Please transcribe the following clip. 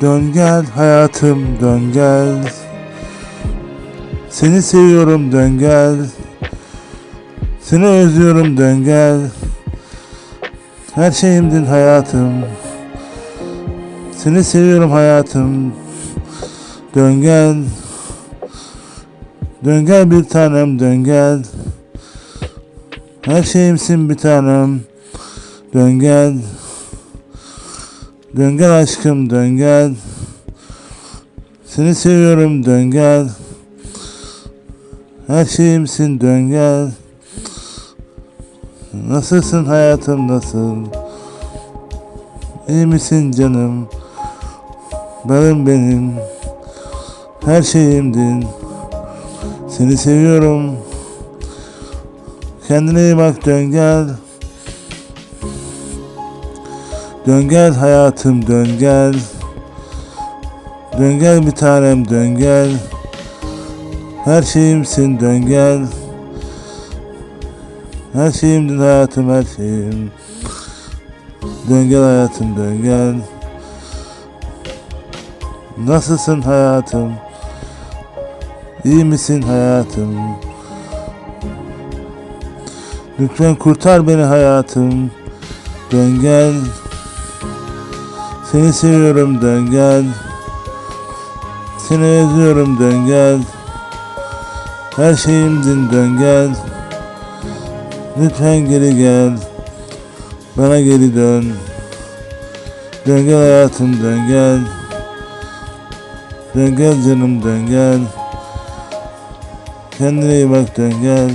Dön gel hayatım dön gel. Seni seviyorum dön gel. Seni özlüyorum dön gel. Her şeyimdin hayatım. Seni seviyorum hayatım. Dön gel. Dön gel bir tanem dön gel. Her şeyimsin bir tanem. Dön gel. Dön gel aşkım dön gel. Seni seviyorum dön gel. Her şeyimsin dön gel. Nasılsın hayatım nasıl? İyi misin canım? Benim benim. Her şeyimdin. Seni seviyorum. Kendine iyi bak dön gel. Dön gel hayatım dön gel. Dön gel bir tanem dön gel. Her şeyimsin dön gel. Her şeyimdin hayatım her şeyim. Dön gel hayatım dön gel. Nasılsın hayatım? İyi misin hayatım? Lütfen kurtar beni hayatım. Dön gel. Seni seviyorum dön gel. Seni özlüyorum dön gel. Her şeyimdin dön gel. Lütfen geri gel. Bana geri dön. Dön gel hayatım dön gel. Dön gel canım dön gel. Kendine iyi bak dön gel.